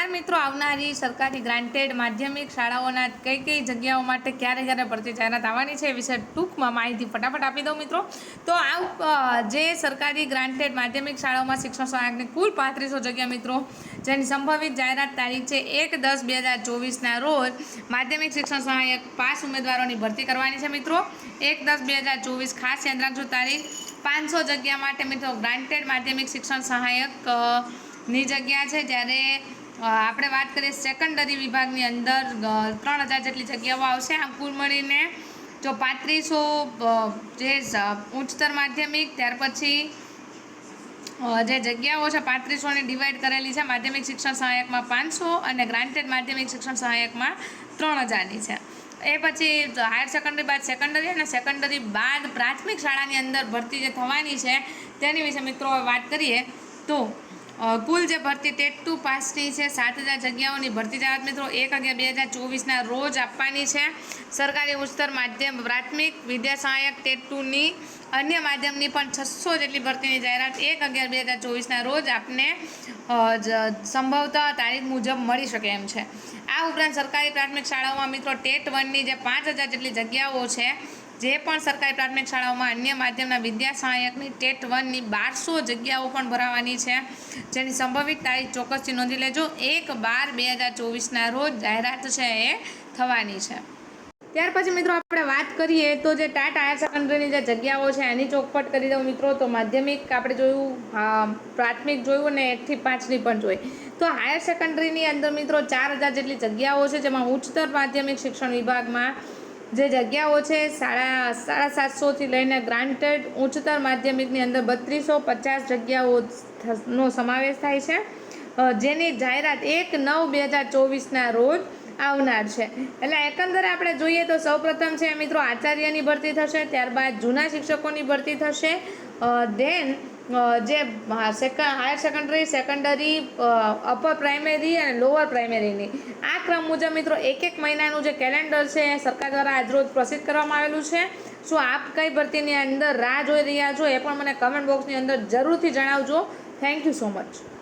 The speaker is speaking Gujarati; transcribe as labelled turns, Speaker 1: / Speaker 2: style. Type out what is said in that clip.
Speaker 1: આ મિત્રો, આવનારી સરકારી ગ્રાન્ટેડ માધ્યમિક શાળાઓના કઈ કઈ જગ્યાઓ માટે ક્યારે ક્યારે ભરતી જાહેરાત આવવાની છે એ વિશે ટૂંકમાં માહિતી ફટાફટ આપી દઉં મિત્રો. તો આ જે સરકારી ગ્રાન્ટેડ માધ્યમિક શાળાઓમાં શિક્ષણ સહાયકની કુલ પાંત્રીસો જગ્યા મિત્રો, જેની સંભવિત જાહેરાત તારીખ છે એક દસ બે હજાર ચોવીસના રોજ માધ્યમિક શિક્ષણ સહાયક પાસ ઉમેદવારોની ભરતી કરવાની છે મિત્રો. એક દસ બે હજાર ચોવીસ ખાસ યાદ રાખજો તારીખ. પાંચસો જગ્યા માટે મિત્રો ગ્રાન્ટેડ માધ્યમિક શિક્ષણ સહાયકની જગ્યા છે જ્યારે આપણે વાત કરીએ સેકન્ડરી વિભાગની અંદર ત્રણ હજાર જેટલી જગ્યાઓ આવશે આમ કુલ મળીને. જો પાંત્રીસો જે ઉચ્ચતર માધ્યમિક, ત્યાર પછી જે જગ્યાઓ છે પાંત્રીસોની ડિવાઈડ કરેલી છે, માધ્યમિક શિક્ષણ સહાયકમાં પાંચસો અને ગ્રાન્ટેડ માધ્યમિક શિક્ષણ સહાયકમાં ત્રણ હજારની છે. એ પછી હાયર સેકન્ડરી બાદ સેકન્ડરી અને સેકન્ડરી બાદ પ્રાથમિક શાળાની અંદર ભરતી જે થવાની છે, તેની વિશે મિત્રો વાત કરીએ. તો કુલ જે ભરતી ટેટ પાસની છે, સાત હજાર જગ્યાઓની ભરતી જાહેરાત મિત્રો, એક અગિયાર બે હજાર ચોવીસના રોજ આપવાની છે. સરકારી ઉચ્ચતર માધ્યમ પ્રાથમિક વિદ્યા સહાયક ટેટ અન્ય માધ્યમની પણ છસો જેટલી ભરતીની જાહેરાત એક અગિયાર બે હજાર ચોવીસના રોજ આપને સંભવતઃ તારીખ મુજબ મળી શકે એમ છે. આ ઉપરાંત સરકારી પ્રાથમિક શાળાઓમાં મિત્રો, ટેટ વનની જે પાંચ હજાર જેટલી જગ્યાઓ છે જે પણ સરકારી પ્રાથમિક શાળાઓમાં અન્ય માધ્યમના વિદ્યા સહાયકની ટેટ વનની બારસો જગ્યાઓ પણ ભરાવાની છે. જેની સંભવિત તારીખ ચોક્કસથી નોંધી લેજો. એક બાર બે હજાર ચોવીસના રોજ જાહેરાત છે એ થવાની છે. ત્યાર પછી મિત્રો આપણે વાત કરીએ તો જે ટાટ હાયર સેકન્ડરીની જે જગ્યાઓ છે એની ચોકપટ કરી દઉં મિત્રો તો માધ્યમિક આપણે જોયું પ્રાથમિક જોયું ને એકથી પાંચની પણ જોઈ. તો હાયર સેકન્ડરીની અંદર મિત્રો ચાર હજાર જેટલી જગ્યાઓ છે જેમાં ઉચ્ચતર માધ્યમિક શિક્ષણ વિભાગમાં જે જગ્યાઓ છે, સાડા સાડા સાતસોથી લઈને ગ્રાન્ટેડ ઉચ્ચતર માધ્યમિકની અંદર બત્રીસો પચાસ જગ્યાઓ નો સમાવેશ થાય છે. જેની જાહેરાત એક નવ બે હજાર ચોવીસના રોજ આવનાર છે. એટલે એકંદરે આપણે જોઈએ તો સૌપ્રથમ છે, મિત્રો, આચાર્યની ભરતી થશે, ત્યારબાદ જૂના શિક્ષકોની ભરતી થશે દેન જે higher secondary secondary upper primary અને લોઅર પ્રાઇમરીની આ ક્રમ મુજબ મિત્રો એક એક મહિનાનું જે કેલેન્ડર છે, સરકાર દ્વારા આજરોજ પ્રસિદ્ધ કરવામાં આવેલું છે. શું આપ કઈ ભરતીની અંદર રાહ જોઈ રહ્યા છો એ પણ મને કમેન્ટ બોક્સની અંદર જરૂરથી જણાવજો. Thank you so much